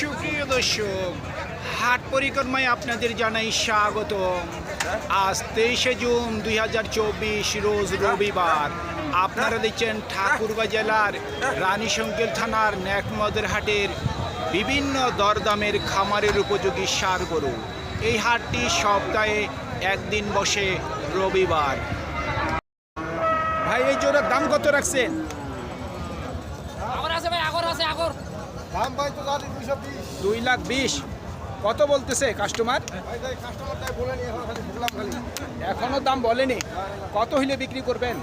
সুপ্রিয় দর্শক, হাট পরিক্রমায় আপনাদের জানাই স্বাগত। আজ তেইশে জুন দুই হাজার চব্বিশ, রোজ রবিবার। আপনারা দেখছেন ঠাকুরগাঁ জেলার রানীশঙ্কেল থানার ন্যাকমদের হাটের বিভিন্ন দরদামের খামারের উপযোগী সার গরু। এই হাটটি সপ্তাহে একদিন বসে রবিবার। ভাই, এই জোড়ার দাম কত রাখছেন আগর আছে ভাই আগর আছে আগর দাম ভাই তো জানি দুইশো বিশ। দুই লাখ বিশ। কত বলতেছে কাস্টমার এখন দাম বলেনি। কত হইলে বিক্রি করবেন?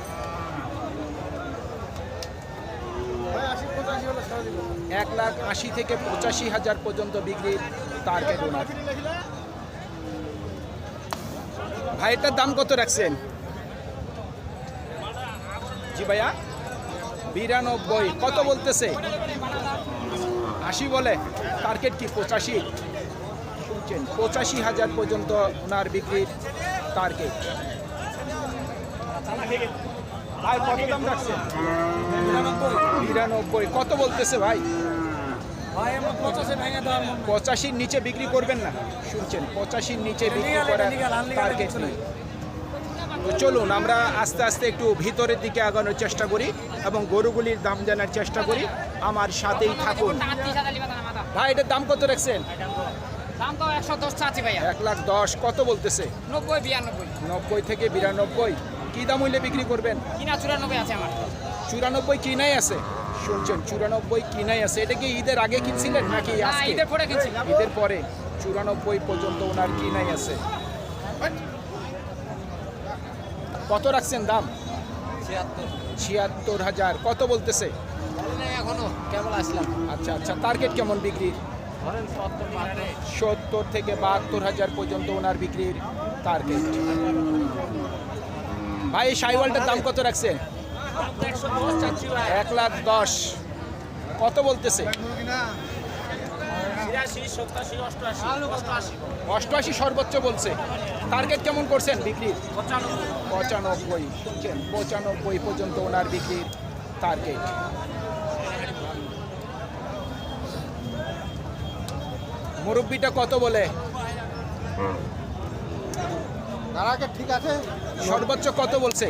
এক লাখ আশি থেকে পঁচাশি হাজার পর্যন্ত বিক্রির টার্গেট ওনার ভাই এটার দাম কত রাখছেন? জি ভাইয়া। বিরানব্বই। কত বলতেছে? আশি বলে। টার্গেট কি? পঁচাশি। শুনছেন? পঁচাশি হাজার পর্যন্ত ওনার বিক্রির টার্গেট ভাই কত দাম রাখছেন? বিরানব্বই কত বলতেছে ভাই? পঁচাশির নিচে বিক্রি করবেন না। শুনছেন? পঁচাশির নিচে বিক্রি করার টার্গেট নেই। নেই। তো চলুন আমরা আস্তে আস্তে একটু ভিতরের দিকে আগানোর চেষ্টা করি এবং গরুগুলির দাম জানার চেষ্টা করি। আমার সাথেই থাকুন। ভাই এটার দাম কত রাখছেন? দাম একশো দশ এক লাখ দশ কত বলতেছে? নব্বই বিরানব্বই। নব্বই থেকে বিরানব্বই। কি দাম হইলে বিক্রি করবেন? কিনা চুরানব্বই আছে আমার। চুরানব্বই কিনাই আছে? শুনছেন চুরানব্বই কিনাই আছে? এটা কি ঈদের আগে কিনছিলেন নাকি ঈদের পরে কিনছি ঈদের পরে। চুরানব্বই পর্যন্ত ওনার কিনাই আছে? কত রাখছেন দাম? ছিয়াত্তর হাজার। কত বলতেছে? এখনও কেবল আসলাম। আচ্ছা আচ্ছা টার্গেট কেমন বিক্রির? সত্তর থেকে বাহাত্তর হাজার পর্যন্ত ওনার বিক্রির টার্গেট ভাই সাইওয়ালটার দাম কত রাখছেন? ভাই এক লাখ দশ। কত বলতেছে? অষ্টআশি সর্বোচ্চ বলছে। টার্গেট কেমন করছেন বিক্রির? পঁচানব্বই। পঁচানব্বই। পর্যন্ত ওনার বিক্রির টার্গেট মুরব্বিটা কত বলে? ঠিক আছে। সর্বোচ্চ কত বলছে?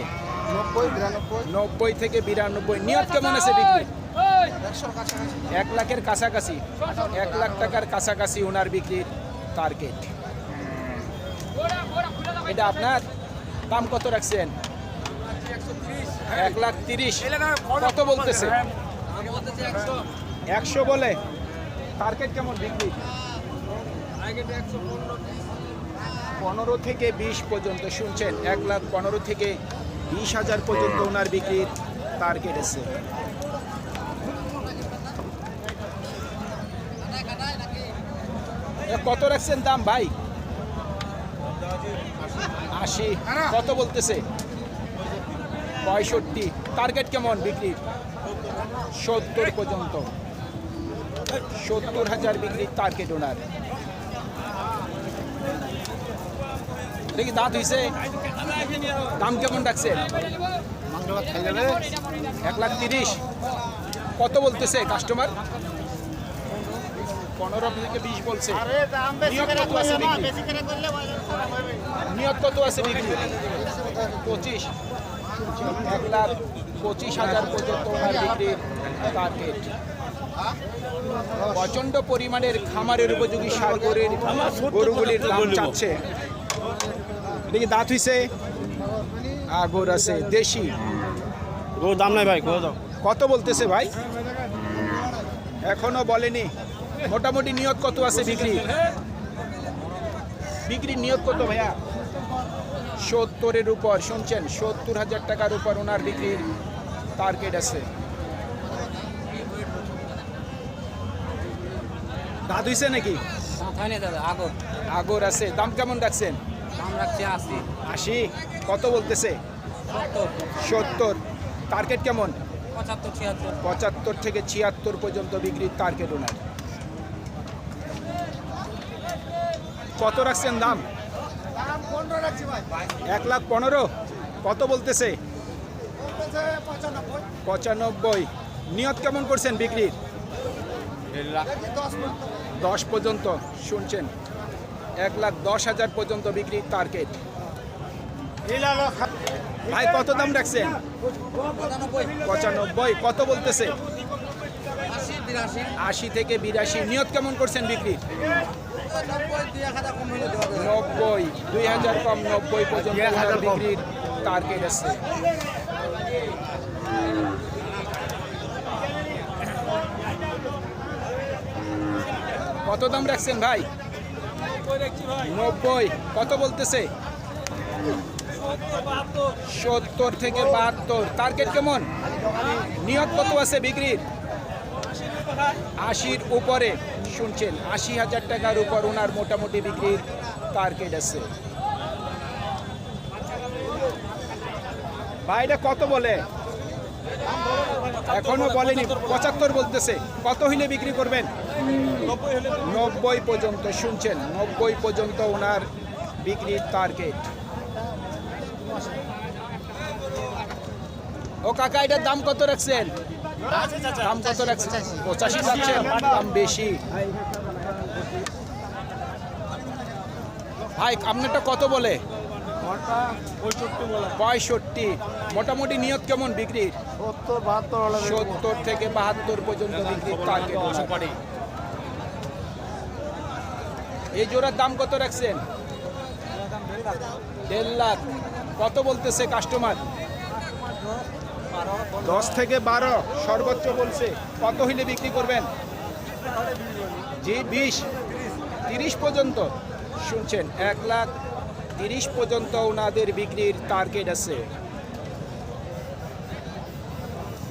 নব্বই থেকে বিরানব্বই। নিয়ত কেমন আছে বিক্রি? এক লাখের কাছাকাছি। এক লাখ টাকার কাছাকাছি ওনার বিক্রির টার্গেট এটা আপনার? দাম কত রাখছেন? এক লাখ তিরিশ। কত বলতেছে? একশো বলে। টার্গেট কেমন বিক্রি? পনেরো থেকে বিশ পর্যন্ত শুনছেন, এক লাখ পনেরো থেকে বিশ হাজার পর্যন্ত ওনার বিক্রির টার্গেট আছে কত রাখছেন দাম ভাই? আশি। কত বলতেছে? পঁয়ষট্টি। টার্গেট কেমন বিক্রি সত্তর পর্যন্ত। সত্তর হাজার বিক্রির টার্গেট ওনার দেখি দাঁত হইছে। দাম কেমন যাবে এক লাখ তিরিশ। কত বলতেছে কাস্টমার পনেরো থেকে বিশ বলছে। নিয়ত কত আছে বিক্রি? নিয়ত কত আছে বিক্রি? পঁচিশ। এক লাখ পঁচিশ হাজার পর্যন্ত ওনার বিক্রির টার্গেট প্রচণ্ড পরিমাণের খামারের উপযোগী সার গরুর গরুগুলির দাম চাচ্ছে। এটা দাঁত হইছে? আগর আছে দেশি। গরুর দাম নাই ভাই কত বলতেছে ভাই? এখনও বলেনি। মোটামুটি নিয়ত কত আছে বিক্রি? বিক্রির নিয়ত কত ভাইয়া? সত্তরের উপর শুনছেন? সত্তর হাজার টাকার উপর ওনার বিক্রির টার্গেট আছে। দাঁত হইছে নাকি? দাদা আগর। আগর আছে। দাম কেমন রাখছেন? দাম রাখছি আশি। আশি? কত বলতেছে? সত্তর। টার্গেট কেমন? পঁচাত্তর ছিয়াত্তর। পঁচাত্তর থেকে ছিয়াত্তর পর্যন্ত বিক্রির টার্গেট ওনার কত রাখছেন দাম? দাম পনেরো রাখছি ভাই এক লাখ পনেরো। কত বলতেছে? বলতেছে পঁচানব্বই। নিয়ত কেমন করছেন বিক্রির? দশ পর্যন্ত শুনছেন। এক লাখ দশ হাজার পর্যন্ত বিক্রি টার্গেট ভাই কত দাম রাখছেন? পঁচানব্বই। কত বলতেছে? আশি থেকে বিরাশি। নিয়ত কেমন করছেন বিক্রি? নব্বই। দুই হাজার কম নব্বই পর্যন্ত বিক্রির টার্গেট আছে। কত দাম রাখছেন ভাই? নব্বই। কত বলতেছে? সত্তর থেকে বাহাত্তর। টার্গেট কেমন? নিয়ত কত আছে বিক্রির? আশির উপরে। শুনছেন, আশি হাজার টাকার উপর ওনার মোটামুটি বিক্রির টার্গেট আছে। ভাইটা কত বলে? এখনও বলেনি, পঁচাত্তর বলতেছে। কত হইলে বিক্রি করবেন? নব্বই পর্যন্ত শুনছেন নব্বই পর্যন্ত ওনার বিক্রির টার্গেট ও কাকা এটার দাম কত রাখছেন? দাম কত রাখছেন? পঁচাশি যাচ্ছেন দাম বেশি। ভাই আপনারটা কত বলে? পঁয়ষট্টি। মোটামুটি নিয়ত কেমন বিক্রির? সত্তর থেকে বাহাত্তর পর্যন্ত বিক্রির টার্গেট এই জোড়ার দাম কত রাখছেন? দেড় লাখ। কত বলতেছে কাস্টমার দশ থেকে বারো, সর্বোচ্চ বলছে। কত হইলে বিক্রি করবেন? জি, বিশ। তিরিশ পর্যন্ত। শুনছেন, এক লাখ তিরিশ পর্যন্ত ওনাদের বিক্রির টার্গেট আছে।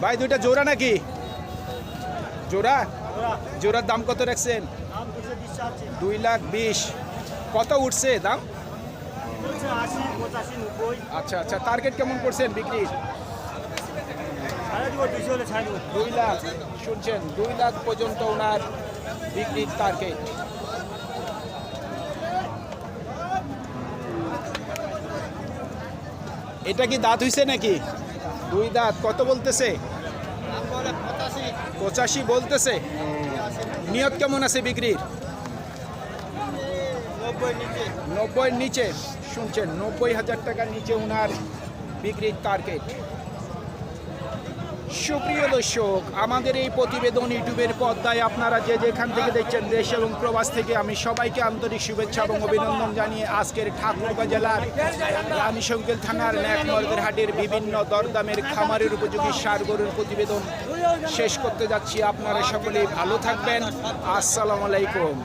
ভাই, দুইটা জোড়া নাকি? জোড়া? জোড়ার দাম কত রাখছেন? দুই লাখ বিশ। কত উঠছে দাম? আচ্ছা আচ্ছা টার্গেট কেমন করছেন বিক্রির দুই লাখ, শুনছেন, দুই লাখ পর্যন্ত ওনার বিক্রির টার্গেট এটা কি দাঁত হইছে নাকি? দুই দাঁত, কত বলতেছে? পঁচাশি বলতেছে। নিয়ত কেমন আছে বিক্রির? নব্বই নিচে। শুনছেন, নব্বই হাজার টাকার নিচে ওনার বিক্রির টার্গেট সুপ্রিয় দর্শক, আমাদের এই প্রতিবেদন ইউটিউবের পর্দায় আপনারা যে যেখান থেকে দেখছেন, দেশ এবং প্রবাস থেকে, আমি সবাইকে আন্তরিক শুভেচ্ছা এবং অভিনন্দন জানিয়ে আজকের ঠাকুরগাঁ জেলার রানীশঙ্কেল থানার ন্যাকমর্গের হাটের বিভিন্ন দরদামের খামারের উপযোগী সার গরুর প্রতিবেদন শেষ করতে যাচ্ছি। আপনারা সকলেই ভালো থাকবেন। আসসালামু আলাইকুম।